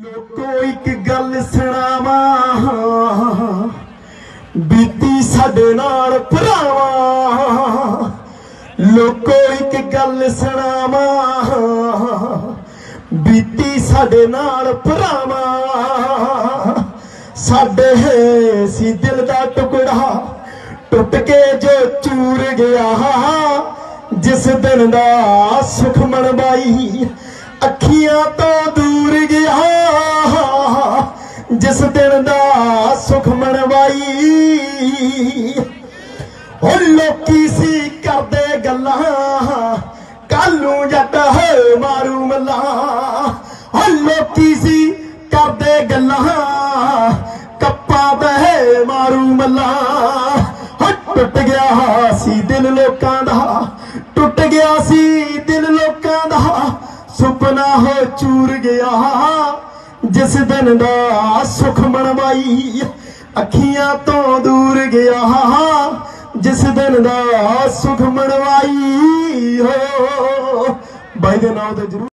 ਲੋਕੋ ਇੱਕ ਗੱਲ ਸੁਣਾਵਾਂ। ਬੀਤੀ ਸਾਡੇ ਨਾਲ ਭਰਾਵਾਂ। ਲੋਕੋ ਇੱਕ ਗੱਲ ਸੁਣਾਵਾਂ। ਬੀਤੀ ਸਾਡੇ ਨਾਲ ਭਰਾਵਾਂ। ਸਾਡੇ ਹੈ ਸੀ ਦਿਲ ਦਾ ਟੁਕੜਾ, ਟੁੱਟ ਕੇ ਜੋ ਚੂਰ ਗਿਆ। ਜਿਸ ਦਿਨ ਦਾ ਸੁਖ ਬਾਈ ਅੱਖੀਆਂ ਤੋਂ ਦੂਰ ਗਿਆ। ਜਿਸ ਦਿਨ ਦਾ ਸੁਖ ਮਣਵਾਈ ਉਹ ਲੋਕੀ ਸੀ ਕਰਦੇ ਗੱਲਾਂ ਕੱਲ ਨੂੰ ਜੱਟ ਹੈ ਮਾਰੂ ਮੱਲਾ। ਉਹ ਲੋਕੀ ਸੀ ਕਰਦੇ ਗੱਲਾਂ, ਕੱਪਾ ਬਹਿ ਮਾਰੂ ਮੱਲਾ। ਟੁੱਟ ਗਿਆ ਸੀ ਦਿਲ ਲੋਕਾਂ ਦਾ, ਟੁੱਟ ਗਿਆ ਸੀ ਦਿਲ ਲੋਕਾਂ ਦਾ, ਸੁਪਨਾ ਹੋ ਚੂਰ ਗਿਆ। ਜਿਸ ਦਿਨ ਦਾ ਸੁਖ ਮਣਵਾਈ ਅੱਖੀਆਂ ਤੋਂ ਦੂਰ ਗਿਆ, ਜਿਸ ਦਿਨ ਦਾ ਸੁਖ ਮਣਵਾਈ ਹੋ, ਬਾਈ ਦੇ ਨਾਮ ਤੇ ਜ਼ਰੂਰ